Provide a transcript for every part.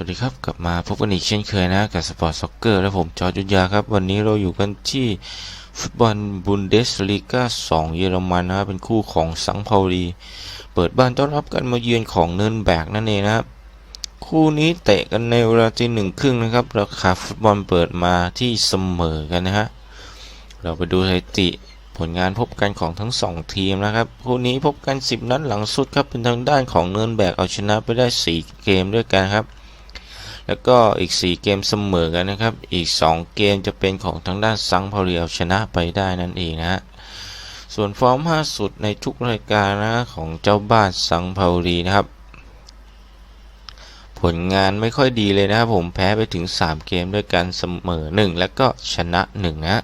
วัสดีครับ กลับมาพบกันอีกเช่นเคยนะ กับสปอร์ตซ็อกเกอร์และผมจอร์จยุทธยาครับ วันนี้เราอยู่กันที่ฟุตบอลบุนเดสลีกา2 เยอรมันนะครับ เป็นคู่ของสังเปาลีเปิดบ้านต้อนรับกันมาเยือนของเนินแบกนั่นเองนะครับ คู่นี้เตะกันในเวลาที่หนึ่งครึ่งนะครับ ราคาฟุตบอลเปิดมาที่เสมอกันนะฮะ เราไปดูสถิติผลงานพบกันของทั้ง 2 ทีมนะครับ คู่นี้พบกัน 10 นัดหลังสุดครับเป็นทางด้านของเนินแบกเอาชนะไปได้ 4 เกมด้วยกันครับ แล้วก็อีก 4 เกมเสมอกันนะครับ อีก 2 เกมจะเป็นของทางด้านซังพาเรีเอาชนะไปได้นั่นเองนะฮะ ส่วนฟอร์มล่าสุดในทุกรายการนะของเจ้าบ้านซังพารีนะครับ ผลงานไม่ค่อยดีเลยนะครับผมแพ้ไปถึง 3 เกมด้วยกันเสมอ 1 แล้วก็ชนะ 1 นะ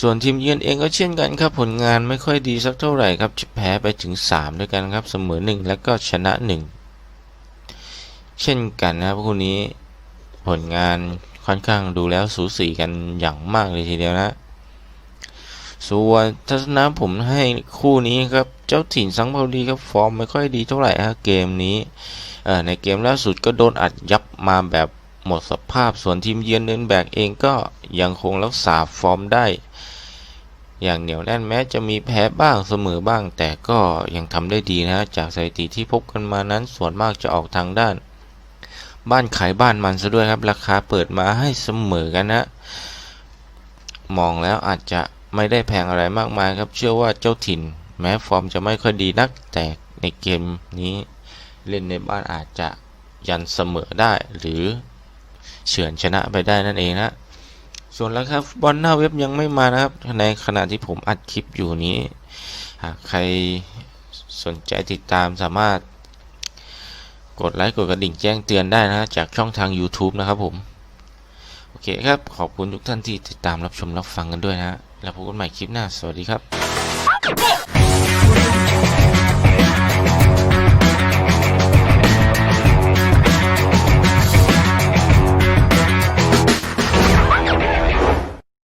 ส่วนทีมเยือนเองก็เช่นกันครับผลงานไม่ค่อยดีสักเท่าไหร่ครับแพ้ไปถึง 3 ด้วยกันครับเสมอ 1 แล้วก็ชนะ 1 เช่นกันนะครับคู่นี้ผลงานค่อนข้างดูแล้วสูสีกันอย่างมากเลยทีเดียวนะส่วนทัศนะผมให้คู่นี้ครับเจ้าถิ่นสังเปาดีครับฟอร์มไม่ค่อยดีเท่าไหร่ฮะเกมนี้ในเกมล่าสุดก็โดนอัดยับมาแบบหมดสภาพส่วนทีมเยือนเนินแบกเองก็ยังคงรักษาฟอร์มได้ อย่างเหนียวแน่นแม้จะมีแพ้บ้างเสมอบ้าง แต่ก็ยังทำได้ดีนะจากสถิติที่พบกันมานั้นส่วนมากจะออกทางด้าน บ้านขายบ้านมันซะด้วยครับ ราคาเปิดมาให้เสมอกันนะ มองแล้วอาจจะไม่ได้แพงอะไรมากมายครับ เชื่อว่าเจ้าถิ่น แม้ฟอร์มจะไม่ค่อยดีนัก แต่ในเกมนี้เล่นในบ้านอาจจะยันเสมอได้หรือเฉือนชนะไปได้นั่นเองนะ ส่วนราคาฟุตบอลหน้าเว็บยังไม่มานะครับ ในขณะที่ผมอัดคลิปอยู่นี้ หากใครสนใจติดตามสามารถ กดไลค์กดกระดิ่งแจ้งเตือนได้นะฮะจากช่องทาง YouTube นะครับผม โอเคครับ ขอบคุณทุกท่านที่ติดตามรับชมรับฟังกันด้วยนะฮะแล้วพบกันใหม่คลิปหน้า สวัสดีครับ